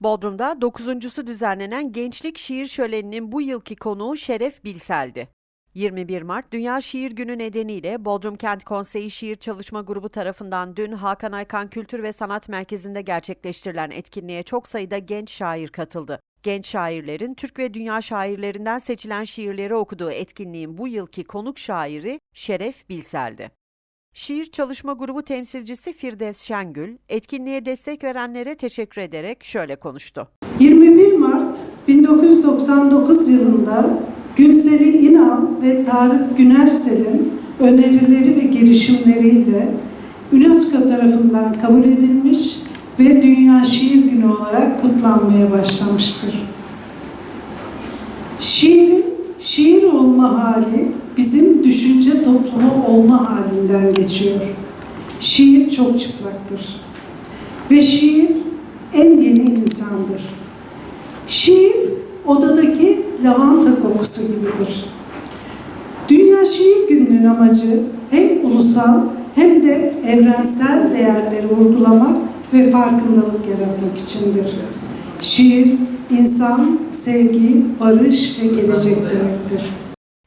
Bodrum'da 9.sü düzenlenen Gençlik Şiir Şöleni'nin bu yılki konuğu Şeref Bilsel'di. 21 Mart Dünya Şiir Günü nedeniyle Bodrum Kent Konseyi Şiir Çalışma Grubu tarafından dün Hakan Aykan Kültür ve Sanat Merkezi'nde gerçekleştirilen etkinliğe çok sayıda genç şair katıldı. Genç şairlerin Türk ve dünya şairlerinden seçilen şiirleri okuduğu etkinliğin bu yılki konuk şairi Şeref Bilsel'di. Şiir Çalışma Grubu temsilcisi Firdevs Şengül, etkinliğe destek verenlere teşekkür ederek şöyle konuştu. 21 Mart 1999 yılında Gülseri İnal ve Tarık Günersel'in önerileri ve girişimleriyle UNESCO tarafından kabul edilmiş ve Dünya Şiir Günü olarak kutlanmaya başlamıştır. Şiirin şiir olma hali bizim düşünce toplumu olma halinden geçiyor. Şiir çok çıplaktır. Ve şiir en yeni insandır. Şiir odadaki lavanta kokusu gibidir. Dünya Şiir Günü'nün amacı hem ulusal hem de evrensel değerleri vurgulamak ve farkındalık yaratmak içindir. Şiir, insan, sevgi, barış ve gelecek demektir.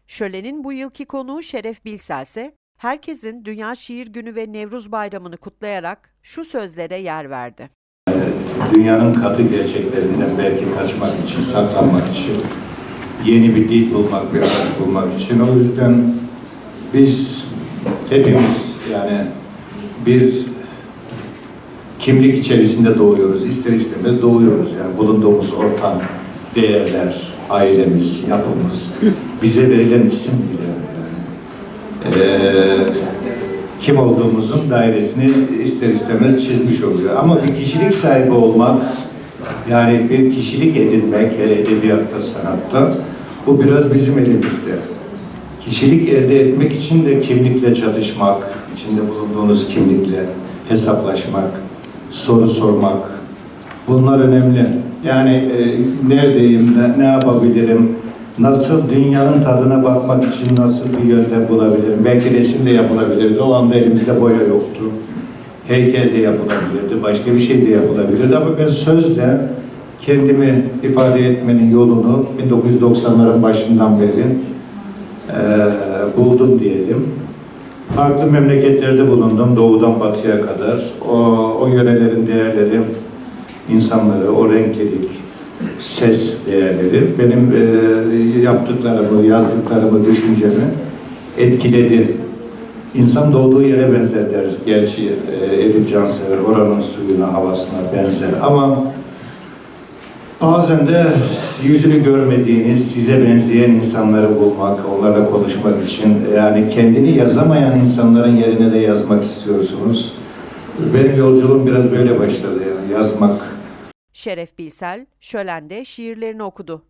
Şölenin bu yılki konuğu Şeref Bilsel ise herkesin Dünya Şiir Günü ve Nevruz Bayramı'nı kutlayarak şu sözlere yer verdi. dünyanın katı gerçeklerinden belki kaçmak için, saklanmak için, yeni bir dil bulmak, bir araç bulmak için. O yüzden biz hepimiz yani bir kimlik içerisinde doğuyoruz. İster istemez doğuyoruz. Yani bulunduğumuz ortam, değerler, ailemiz, yapımız, bize verilen isim bile. Yani. Ee, kim olduğumuzun dairesini ister istemez çizmiş oluyor. Ama bir kişilik sahibi olmak, yani bir kişilik edinmek, hele edebiyatta, sanatta, bu biraz bizim elimizde. Kişilik elde etmek için de kimlikle çatışmak, içinde bulunduğunuz kimlikle hesaplaşmak, soru sormak, bunlar önemli. Yani e, neredeyim, ne, ne yapabilirim, nasıl dünyanın tadına bakmak için nasıl bir yöntem bulabilirim? Belki resim de yapılabilirdi. O anda elimizde boya yoktu. Heykel de yapılabilirdi. Başka bir şey de yapılabilirdi. Ama ben sözle kendimi ifade etmenin yolunu 1990'ların başından beri eee, buldum diyelim. Farklı memleketlerde bulundum. Doğudan batıya kadar. O, o yörelerin değerleri, insanları, o renklilik, ses değerleri benim e, yaptıklarımı, yazdıklarımı, düşüncemi etkiledi. İnsan doğduğu yere benzer der. Gerçi e, Edip Cansever oranın suyuna, havasına benzer. Ama bazen de yüzünü görmediğiniz, size benzeyen insanları bulmak, onlarla konuşmak için yani kendini yazamayan insanların yerine de yazmak istiyorsunuz. Benim yolculuğum biraz böyle başladı yani yazmak. Şeref Bilsel, şölende şiirlerini okudu.